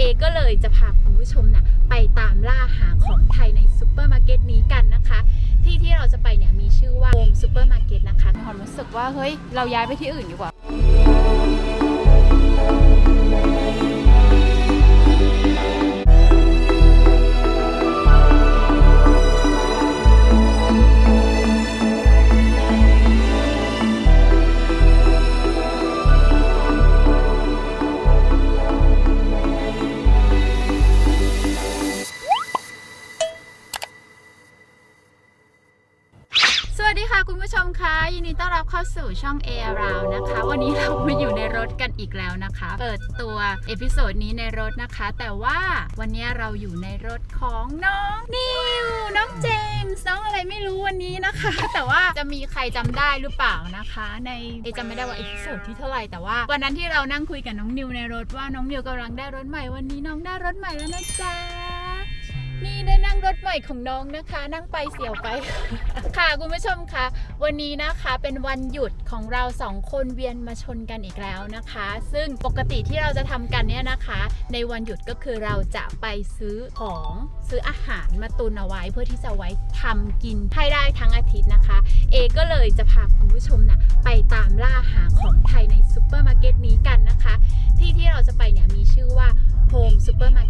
เอก็เลยจะพาคุณผู้ชมน่ะไปตามล่าหาของไทยในซูเปอร์มาร์เก็ตนี้กันนะคะ ที่ที่เราจะไปเนี่ยมีชื่อว่าโฮมซูเปอร์มาร์เก็ตนะคะความรู้สึกว่าเฮ้ยเราย้ายไปที่อื่นดีกว่า ยินดีต้อนรับเข้าสู่ช่อง a r o u n d นะคะ วันนี้เรามาอยู่ในรถกันอีกแล้วนะคะ เปิดตัวเอพิโซดนี้ในรถนะคะ แต่ว่าวันนี้เราอยู่ในรถของน้องนิวน้องเจมส์น้องอะไรไม่รู้วันนี้นะคะ แต่ว่าจะมีใครจำได้หรือเปล่านะคะ ในเอะจำไม่ได้ว่าเอพิโซดที่เท่าไหร่แต่ว่าวันนั้นที่เรานั่งคุยกับน้องนิวในรถว่าน้องนิวกำลังได้รถใหม่วันนี้น้องได้รถใหม่แล้วนะจ๊ะ นี่ได้นั่งรถใหม่ของน้องนะคะ นั่งไปเสียวไป ค่ะคุณผู้ชมคะวันนี้นะคะเป็นวันหยุดของเราสองคนเวียนมาชนกันอีกแล้วนะคะ ซึ่งปกติที่เราจะทำกันเนี่ยนะคะ ในวันหยุดก็คือเราจะไปซื้อของซื้ออาหารมาตุนเอาไว้เพื่อที่จะไว้ทำกินให้ได้ทั้งอาทิตย์นะคะ เอก็เลยจะพาคุณผู้ชมนะ่ะไปตามล่าหาของไทยในซูเปอร์มาร์เก็ตนี้กันนะคะ ที่ที่เราจะไปเนี่ยมีชื่อว่า Home Supermarket นะคะก็ต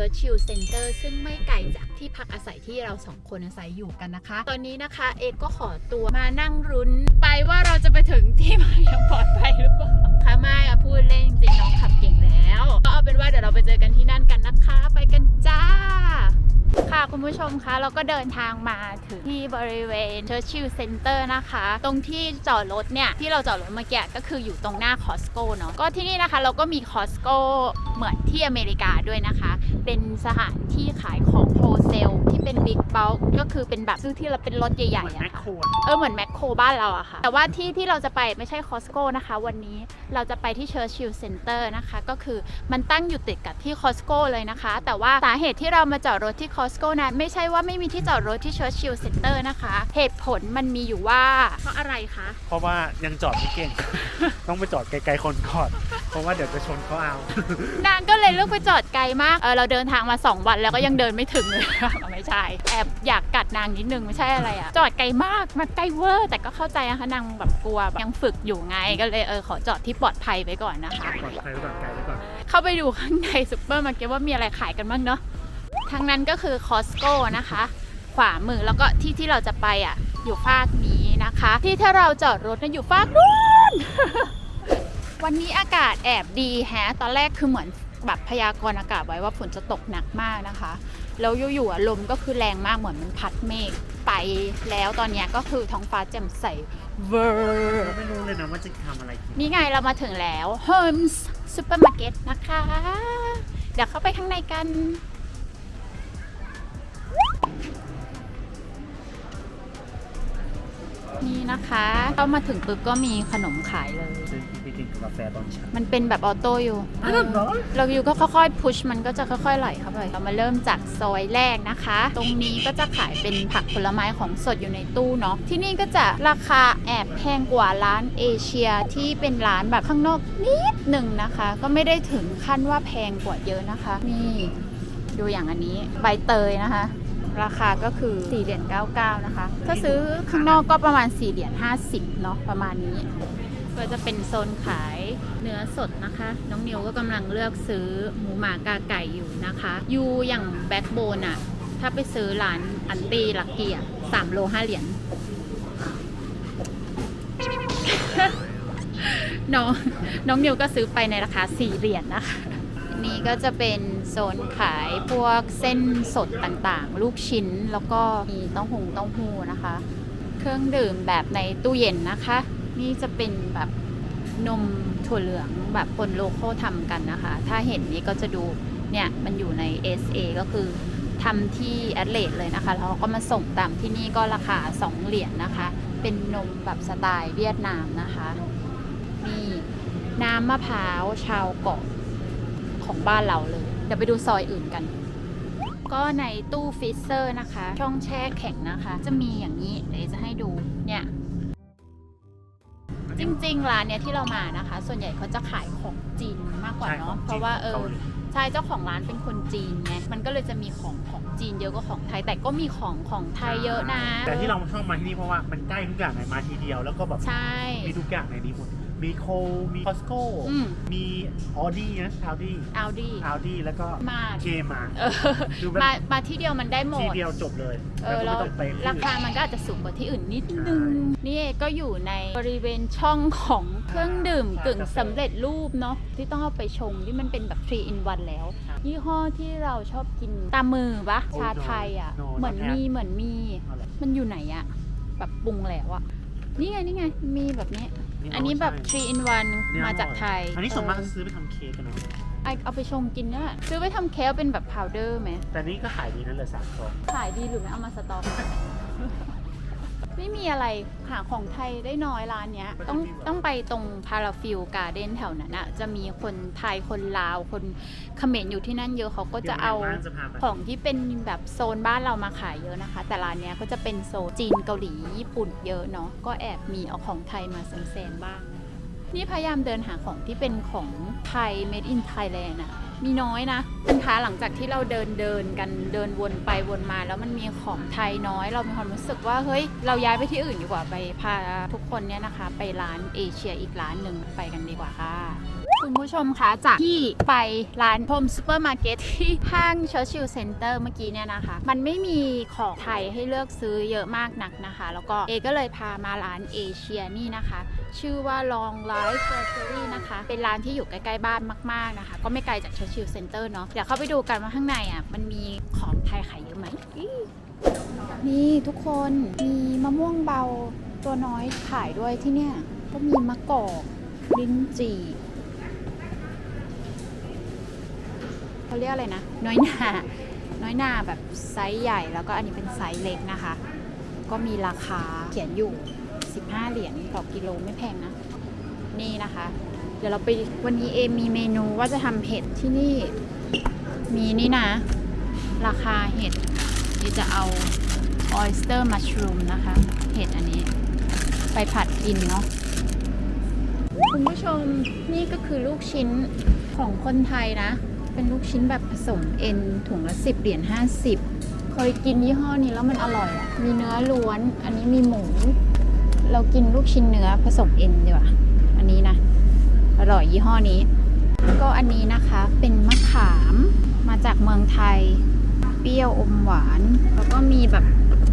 อยู่ใน Churchill Center ซึ่งไม่ไกลจากที่พักอาศัยที่เราสองคนอาศัยอยู่กันนะคะ ตอนนี้นะคะเอกก็ขอตัวมานั่งรุ้นไปว่าเราจะไปถึงที่หมายอย่างปลอดภัยหรือเปล่าค่ะไม่อะพูดเล่นจริงน้องขับเก่งแล้ว ก็เอาเป็นว่าเดี๋ยวเราไปเจอกันที่นั่นกันนะคะ ไปกันจ้า ค่ะคุณผู้ชมคะเราก็เดินทางมาถึงที่บริเวณ Churchill Center นะคะ ตรงที่จอดรถเนี่ย ที่เราจอดรถเมื่อกี้ก็คืออยู่ตรงหน้า Costco เนาะก็ที่นี่นะคะเราก็มี Costco เหมือนที่อเมริกาด้วยนะคะ เป็นสถานที่ขายของโฮเซล เป็น Big Bulk ก็คือเป็นแบบซื้อที่เราเป็นรถใหญ่เหมือนๆแมอะคค่ะโครเออเหมือนแมคโครบ้านเราอะค่ะ แต่ว่าที่ที่เราจะไปไม่ใช่ Costco นะคะ วันนี้เราจะไปที่ Churchill Center นะคะ ก็คือมันตั้งอยู่ติดกับที่ Costco เลยนะคะ แต่ว่าสาเหตุที่เรามาจอดรถที่ Costco นั้นไม่ใช่ว่าไม่มีที่จอดรถที่ Churchill Center นะคะ เหตุผลมันมีอยู่ว่าเพราะอะไรคะ เพราะว่ายังจอดไม่เก่ง ต้องไปจอดไกลๆคนก่อน เพราะว่าเดี๋ยวจะชนเขาเอา นางก็เลยเลือกไปจอดไกลมาก เออเราเดินทางมา 2 วันแล้วก็ยังเดินไม่ถึงเลย ไม่ใช่แอบอยากกัดนางนิดนึงไม่ใช่อะไรอะจอดไกลมากมาไกลเวอร์ แต่ก็เข้าใจนะคะนางแบบกลัวแบบยังฝึกอยู่ไงก็เลยเออขอจอดที่ปลอดภัยไปก่อนนะคะ ปลอดภัยไว้ก่อนไกลไว้ก่อนเข้าไปดูข้างในซูเปอร์มาร์เก็ตว่ามีอะไรขายกันบ้างเนาะทางนั้นก็คือ Costco นะคะ ขวามือแล้วก็ที่ที่เราจะไปอะ อยู่ฝากนี้นะคะ ที่ถ้าเราจอดรถนะอยู่ฝากนู้น วันนี้อากาศแอบดีแฮะ ตอนแรกคือเหมือนแบบพยากรณ์อากาศไว้ว่าฝนจะตกหนักมากนะคะ แล้วอยู่ๆลมก็คือแรงมากเหมือนมันพัดเมฆไปแล้วตอนเนี้ยก็คือท้องฟ้าแจ่มใสเวอร์ไม่รู้เลยนะว่าจะทำอะไรกินนี่ไงเรามาถึงแล้ว Homes Supermarket นะคะ เดี๋ยวเข้าไปข้างในกัน นี่นะคะเข้ามาถึงปุ๊บก็มีขนมขายเลย กินกับกาแฟตอนเช้ามันเป็นแบบออโต้อยู่อ้าวเหรอเราอยู่ก็ค่อยๆ พุชมันก็จะค่อยๆไหลเข้าไปเรามาเริ่มจากซอยแรกนะคะ ตรงนี้ก็จะขายเป็นผักผลไม้ของสดอยู่ในตู้เนาะที่นี่ก็จะราคาแอบแพงกว่าร้านเอเชียที่เป็นร้านแบบข้างนอกนิดหนึ่งนะคะ ก็ไม่ได้ถึงขั้นว่าแพงกว่าเยอะนะคะ นี่ดูอย่างอันนี้ใบเตยนะคะราคาก็คือ4เหรียญ99 นะคะ ถ้าซื้อข้างนอกก็ประมาณ4เหรียญ50 เนาะประมาณนี้ ก็จะเป็นโซนขายเนื้อสดนะคะ น้องนิวก็กำลังเลือกซื้อหมูหมากาไก่อยู่นะคะ ยูอย่างแบ็กโบนอะถ้าไปซื้อร้านอันตีลักกี้อะสามโลห้าเหรียญน้องน้องนิวก็ซื้อไปในราคาสี่เหรียญนะคะนี่ก็จะเป็นโซนขายพวกเส้นสดต่างๆ ลูกชิ้นแล้วก็มีเต้าหงเต้าหู้นะคะ เครื่องดื่มแบบในตู้เย็นนะคะ นี่จะเป็นแบบนมถั่วเหลืองแบบคนโลโก้ทำกันนะคะ ถ้าเห็นนี้ก็จะดูเนี่ยมันอยู่ใน SA ก็คือทำที่แอดเลดเลยนะคะ แล้วเขาก็มาส่งตามที่นี่ก็ราคา 2 เหรียญนะคะ เป็นนมแบบสไตล์เวียดนามนะคะนี่น้ำมะพร้าวชาวเกาะของบ้านเราเลย เดี๋ยวไปดูซอยอื่นกัน ก็ในตู้ฟรีเซอร์นะคะ ช่องแช่แข็งนะคะ จะมีอย่างนี้เดี๋ยวจะให้ดูเนี่ย จริงๆร้านเนี้ยที่เรามานะคะ ส่วนใหญ่เขาจะขายของจีนมากกว่าใช่เนาะของจีนเพราะว่าเออเกาหลีใช่เจ้าของร้านเป็นคนจีนไงมันก็เลยจะมีของของจีนเยอะกว่าของไทย แต่ก็มีของของไทยเยอะนะ แต่ที่เราชอบมาที่นี่เพราะว่ามันใกล้ทุกอย่างไงมาทีเดียวแล้วก็แบบใช่มีทุกอย่างในนี้หมด มีโคมีคอสโก้อืม มีออดี้นะอ u ดี้เอาดีอ u ดี้แล้วก็มา เคมาเออดูแบบมามาที่เดียวมันได้หมทีด เดียวจบเลยเอแล้วอก็แล้วไม่ต้องไปที่ราอื่น คามันก็อาจจะสูงกว่าที่อื่นนิดใช่นึง นี่ก็อยู่ในบริเวณช่องของเครื่องดื่มใช่กึ่งกาแฟสำเร็จรูปเนาะที่ต้องเอาไปชงที่มันเป็นแบบ3 in 1แล้ว ครับยี่ห้อที่เราชอบกินตามมือปะโอ้ชาไทยอะโนโนเหมือน not มี bad เหมือนมี เอาล่ะมันอยู่ไหนอะแบบปรุงแล้วอะนี่ไง นี่ไง มีแบบนี้ อันนี้แบบใช่3 in เนี่ย1มาจากอร่อยไทยอันนี้ส่วนมากเออซื้อไปทำเค้กกันเนาะไอเอาไปชงกินเนี่ยซื้อไปทำเค้กเป็นแบบพาวเดอร์ไหมแต่นี่ก็ขายดีนั่นเลยสามซองขายดีหรือไม่เอามาสต็อก ไม่มีอะไรหาของไทยได้น้อยร้านเนี้ย ต้องต้องไปตรงพาราฟิลการ์เด้นแถวนั้นอะจะมีคนไทยคนลาวคนเขมรอยู่ที่นั่นเยอะเขาก็จะเอาดี๋ยววันหลังจะพาไปของที่เป็นแบบโซนบ้านเรามาขายเยอะนะคะ แต่ร้านเนี้ยก็จะเป็นโซนจีนเกาหลีญี่ปุ่นเยอะเนาะก็แอบมีเอาของไทยมาแซมๆบ้างนะคะนี่พยายามเดินหาของที่เป็นของไทย made in Thailand อะ มีน้อยนะเป็นคะหลังจากที่เราเดินเดินกันเดินวนไปวนมา แล้วมันมีของไทยน้อย เรามีความรู้สึกว่าเฮ้ยเราย้ายไปที่อื่นดีกว่าไปพาทุกคนเนี่ยนะคะ ไปร้านเอเชียอีกร้านหนึ่งไปกันดีกว่าค่ะ คุณผู้ชมคะจากที่ไปร้านพรมซูเปอร์มาร์เก็ตที่ห้างเชอร์ชิลเซ็นเตอร์เมื่อกี้เนี่ยนะคะ มันไม่มีของไทยให้เลือกซื้อเยอะมากนักนะคะ แล้วก็เอก็เลยพามาร้านเอเชียนี่นะคะ ชื่อว่า Long Life Grocery นะคะ เป็นร้านที่อยู่ใกล้ๆบ้านมากๆนะคะ ก็ไม่ไกลจากเชอร์ชิลเซ็นเตอร์เนาะเดี๋ยวเข้าไปดูกันว่าข้างในอะมันมีของไทยขายเยอะไหมนี่ทุกคนมีมะม่วงเบาตัวน้อยขายด้วยที่เนี่ยก็มีมะกอกลิ้นจี่ เขาเรียกอะไรนะ น้อยหนาน้อยหนาแบบไซส์ใหญ่แล้วก็อันนี้เป็นไซส์เล็กนะคะ ก็มีราคาเขียนอยู่ 15 เหรียญต่อกิโลไม่แพงนะ นี่นะคะ เดี๋ยวเราไปวันนี้เอมมีเมนูว่าจะทำเห็ดที่นี่ มีนี่นะ ราคาเห็ดเดี๋ยวจะเอา oyster mushroom นะคะ เห็ดอันนี้ไปผัดกินเนาะคุณผู้ชมนี่ก็คือลูกชิ้นของคนไทยนะ เป็นลูกชิ้นแบบผสมเอ็นถุงละ 10 เหรียญ50 เคยกินยี่ห้อนี้แล้วมันอร่อยอะมีเนื้อล้วน อันนี้มีหมู เรากินลูกชิ้นเนื้อผสมเอ็นดีกว่า อันนี้นะ อร่อยยี่ห้อนี้ ก็อันนี้นะคะเป็นมะขามมาจากเมืองไทย เปรี้ยวอมหวาน แล้วก็มีแบบ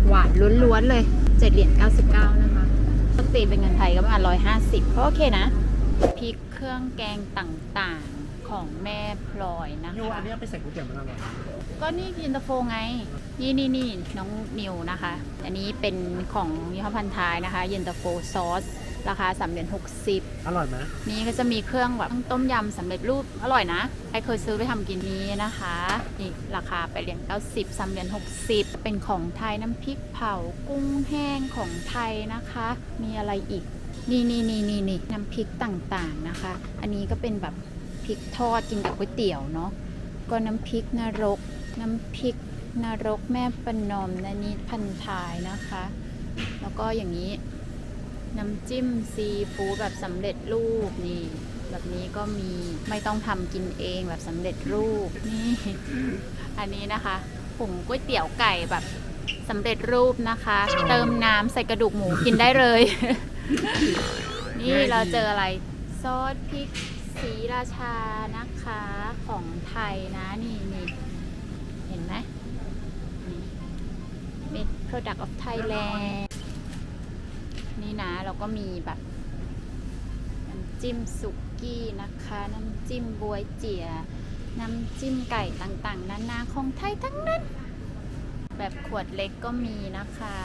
หวานล้วนๆเลย7เหรียญ99 นะคะปกติเป็นเงินไทยก็ประมาณ150ก็โอเคนะพริกเครื่องแกงต่างๆ ของแม่พลอยนะยูคะอันนี้เอาไปใส่ก๋วยเตี๋ยวมันอร่อยก็นี่ยินตาโฟไง นี่นี่นี่น้องนิวนะคะ อันนี้เป็นของยี่ห้อพันท้ายนะคะ เย็นตาโฟซอส ราคา3เหรียญ60 อร่อยไหมนี่ก็จะมีเครื่องแบบต้มยำสำเร็จรูปอร่อยนะไอเคยซื้อไปทำกินนี้นะคะ นี่ราคาไปเหรียญ90 3เหรียญ60 เป็นของไทยน้ำพริกเผากุ้งแห้งของไทยนะคะ มีอะไรอีก นี่นี่นี่นี่นี่น้ำพริกต่างๆนะคะ อันนี้ก็เป็นแบบ พริกทอดกินกับก๋วยเตี๋ยวเนาะก็น้ำพริกนรก น้ำพริกนรกแม่ปนมนะนี่พันทายนะคะ แล้วก็อย่างนี้ น้ำจิ้มซีฟู้ดแบบสำเร็จรูปนี่ แบบนี้ก็มีไม่ต้องทำกินเองแบบสำเร็จรูปนี่ อันนี้นะคะผงก๋วยเตี๋ยวไก่แบบสำเร็จรูปนะคะ เติมน้ำใส่กระดูกหมูกินได้เลย นี่เราเจออะไร ซอสพริก สีราชานะคะของไทยนะ นี่นี่เห็นไหมนี่เป็น product of Thailand นี่นะ เราก็มีแบบน้ำจิ้มสุกี้นะคะ น้ำจิ้มบวยเจียน้ำจิ้มไก่ต่างๆ นานาของไทยทั้งนั้น แบบขวดเล็กก็มีนะคะ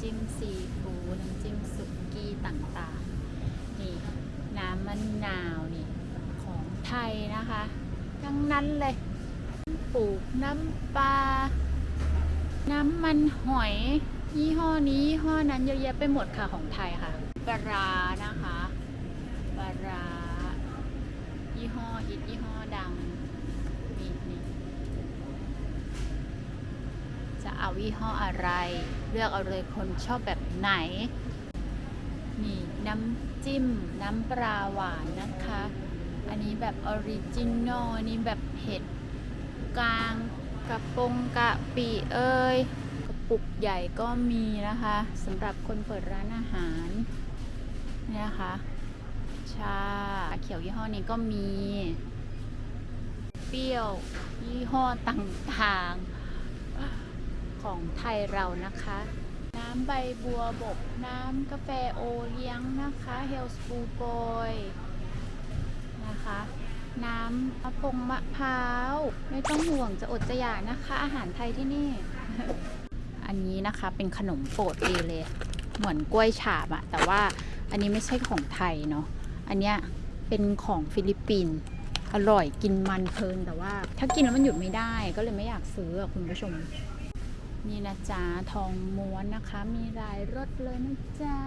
จิ้มซีฟู้ดน้ำจิ้มสุกี้ต่างๆ น้ำมะนาวนี่ของไทยนะคะ ทั้งนั้นเลย ปลูกน้ำปลา น้ำมันหอย ยี่ห้อนี้ยี่ห้อนั้นเยอะแยะไปหมดค่ะของไทยค่ะปลานะคะปลาร้ายี่ห้อฮิตยี่ห้อดังนี่นี่จะเอายี่ห้ออะไร เลือกเอาเลยคนชอบแบบไหน นี่น้ำ จิ้มน้ำปลาหวานนะคะ อันนี้แบบออริจินอลนนี้แบบเผ็ดกลางกระปงกะปิเอ้ยกระปุกใหญ่ก็มีนะคะสำหรับคนเปิดร้านอาหารเนี่ยนะคะชาเขียวยี่ห้อนี้ก็มี เปรี้ยวยี่ห้อต่างๆ ของไทยเรานะคะ น้ำใบบัวบก น้ำกาแฟโอเลี้ยงนะคะเฮลส์ปูบอยนะคะ น้ำมะพงมะพร้าว ไม่ต้องห่วงจะอดจะอยากนะคะ อาหารไทยที่นี่ อันนี้นะคะเป็นขนมโปรดเอเลย เหมือนกล้วยฉาบอะแต่ว่าอันนี้ไม่ใช่ของไทยเนาะอันเนี้ยเป็นของฟิลิปปินส์อร่อยกินมันเพลินแต่ว่า ถ้ากินแล้วมันหยุดไม่ได้ก็เลยไม่อยากซื้อคุณผู้ชม นี่นะจ๊ะทองม้วนนะคะ มีหลายรสเลยนะจ๊ะ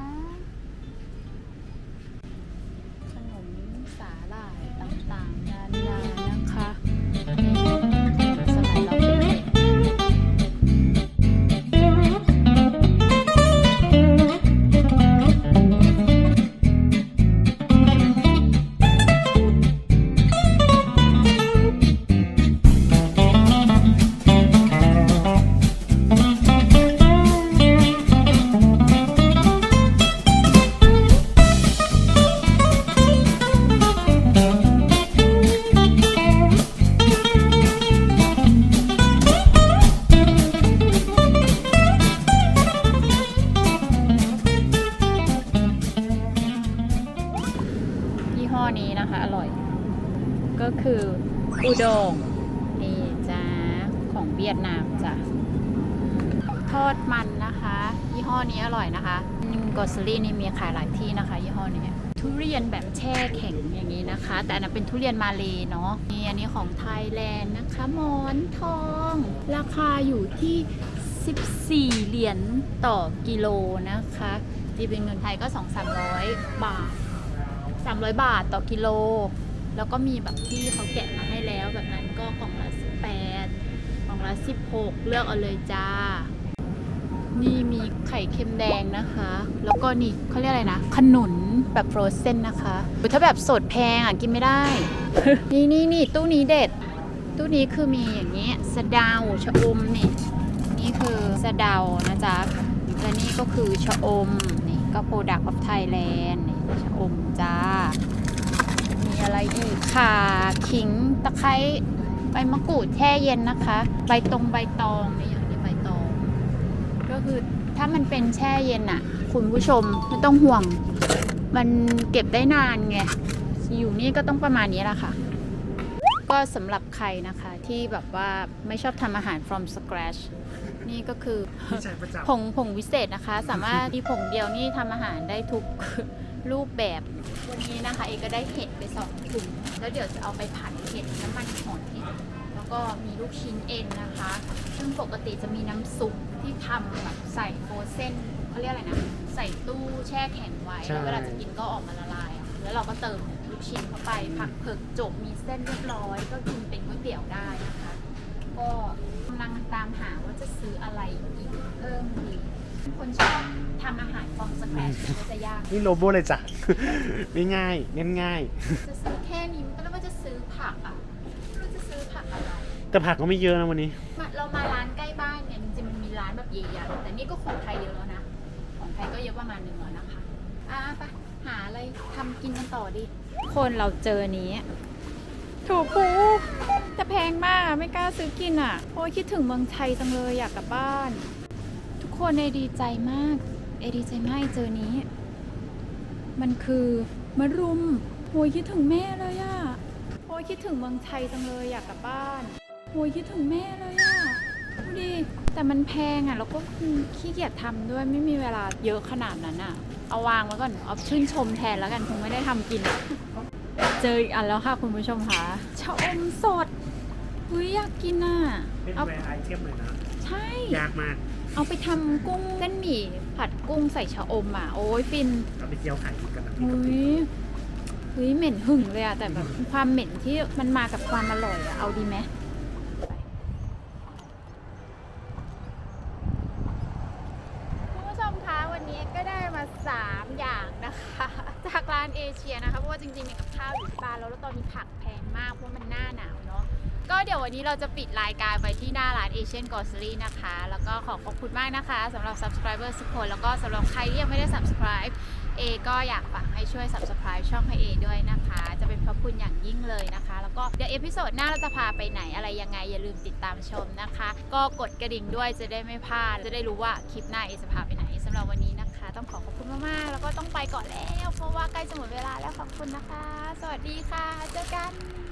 ก็คืออุดงนี่จ้าของเวียดนามจ้ะทอดมันนะคะ ยี่ห้อนี้อร่อยนะคะกอสลี่นี่มีขายหลายที่นะคะ ยี่ห้อนี้ทุเรียนแบบแช่แข็งอย่างนี้นะคะ แต่อันนั้นเป็นทุเรียนมาเลเนาะนี่อันนี้ของไทยแลนด์นะคะหมอนทอง ราคาอยู่ที่ 14 เหรียญต่อกิโลนะคะตีเป็นเงินไทยก็ 2-300 บาท 300 บาทต่อกิโล แล้วก็มีแบบที่เขาแกะมาให้แล้วแบบนั้นก็กล่องละ18กล่องละ16 เลือกเอาเลยจ้า นี่มีไข่เค็มแดงนะคะ แล้วก็นี่เขาเรียกอะไรนะ ขนุนแบบโฟรเซนนะคะถ้าแบบสดแพงอะ กินไม่ได้ นี่นี่นี่ตู้นี้เด็ด ตู้นี้คือมีอย่างนี้สะดาวชะอมนี่ นี่คือสะดานะจ๊ะ และนี่ก็คือชะอมนี่ก็โปรดักต์ของไทยแลนด์นี่ชะอมจ้า มีอะไรอีกข่าขิงตะไคร้ใบมะกรูดแช่เย็นนะคะ ใบตรงใบตองนี่อย่างนี้ใบตอง ก็คือถ้ามันเป็นแช่เย็นอะคุณผู้ชมไม่ต้องห่วง มันเก็บได้นานไงอยู่นี่ก็ต้องประมาณนี้แหละค่ะ ก็สำหรับใครนะคะที่แบบว่าไม่ชอบทำอาหาร from scratch นี่ก็คือพี่ชายประจผงผงวิเศษนะคะ สามารถมีผงเดียวนี่ทำอาหารได้ทุก รูปแบบวันนี้นะคะ เอกก็ได้เห็ดไปสองถุงแล้วเดี๋ยวจะเอาไปผัดเห็ดน้ำมันหอยเห็ดแล้วก็มีลูกชิ้นเอ็นนะคะ ซึ่งปกติจะมีน้ำซุปที่ทำแบบใส่โฟรเซนเขาเรียกอะไรนะ ใส่ตู้แช่แข็งไว้แล้วเวลาจะกินก็ออกมาละลายอะแล้วเราก็เติมลูกชิ้นเข้าไปผักเผือกจบมีเส้นเรียบร้อย ก็กินเป็นก๋วยเตี๋ยวได้นะคะ ก็กำลังตามหาว่าจะซื้ออะไรอีกเพิ่มดีคนชอบ ทำอาหารฟองสแครชก็จะยากำนี่โลโบเลยจ้ะ ง่ายๆง่าย จะซื้อแค่นี้ก็แล้วว่าจะซื้อผักอะก็จะซื้อผักอะไรๆแต่ผักก็ไม่เยอะนะวันนี้ มาเรามาร้านใกล้บ้านเนี่ยจริงๆมันมีร้านแบบใหญ่ๆแต่นี่ก็ของไทยเยอะแล้วนะ ของไทยก็เยอะประมาณหนึ่งแล้วนะคะ อะไปหาอะไรทำกินกันต่อดิ คนเราเจอนี้ถูกปูแต่แพงมากอะไม่กล้าซื้อกินอะ โอ้ยคิดถึงเมืองไทยจังเลยอยากกลับบ้าน ทุกคนเอดีใจมาก เอดีใจมากเจอนี้ มันคือมะรุมโอ้ยคิดถึงแม่เลยอะโอ้ยคิดถึงเมืองไทยจังเลยอยากกลับบ้านโอ้ยคิดถึงแม่เลยอะดูดิแต่มันแพงอะแล้วก็ขี้เกียจทำด้วยไม่มีเวลาเยอะขนาดนั้นอะเอาวางไว้ก่อนเอาชื่นชมแทนแล้วกันคงไม่ได้ทำกิน เจออีกอันแล้วค่ะคุณผู้ชมค่ะชะอมสดเฮ้ยอยากกินอะเป็นแวร์ไอเทมเลยนะ ใช่ ยากมาก เอาไปทำกุ้งเส้นหมี่ผัดกุ้งใส่ชะอมอะ โอ้ยฟินเอาไปเจียวไข่กันนะเฮ้ยเฮ้ยเหม็นหึ่งเลยอะ แต่แบบความเหม็นที่มันมากับความอร่อยอะ เอาดีไหมคุณผู้ชมคะวันนี้ก็ได้มา 3 อย่างนะคะ จากร้านาวอยู่ที่บ้านแล้วแล้วตอนนี้ผักแพงมากเพราะมันหน้าหนาวเนาะ ก็ เดี๋ยววันนี้เราจะปิดรายการไปที่หน้าร้าน Asian Grocery นะคะ แล้วก็ขอขอบคุณมากนะคะสำหรับ subscriber ทุกคน แล้วก็สำหรับใครที่ยังไม่ได้ subscribe เอก็อยากฝากให้ช่วย subscribe ช่องให้เอด้วยนะคะ จะเป็นพระคุณอย่างยิ่งเลยนะคะ แล้วก็เดี๋ยวเอพิโซดหน้าเราจะพาไปไหนอะไรยังไง อย่าลืมติดตามชมนะคะ ก็กดกระดิ่งด้วยจะได้ไม่พลาด จะได้รู้ว่าคลิปหน้าเอจะพาไปไหนสำหรับวันนี้นะคะ ต้องขอขอบคุณมากๆ แล้วก็ต้องไปก่อนแล้ว เพราะว่าใกล้จะหมดเวลาแล้วขอบคุณนะคะ สวัสดีค่ะ เจอกัน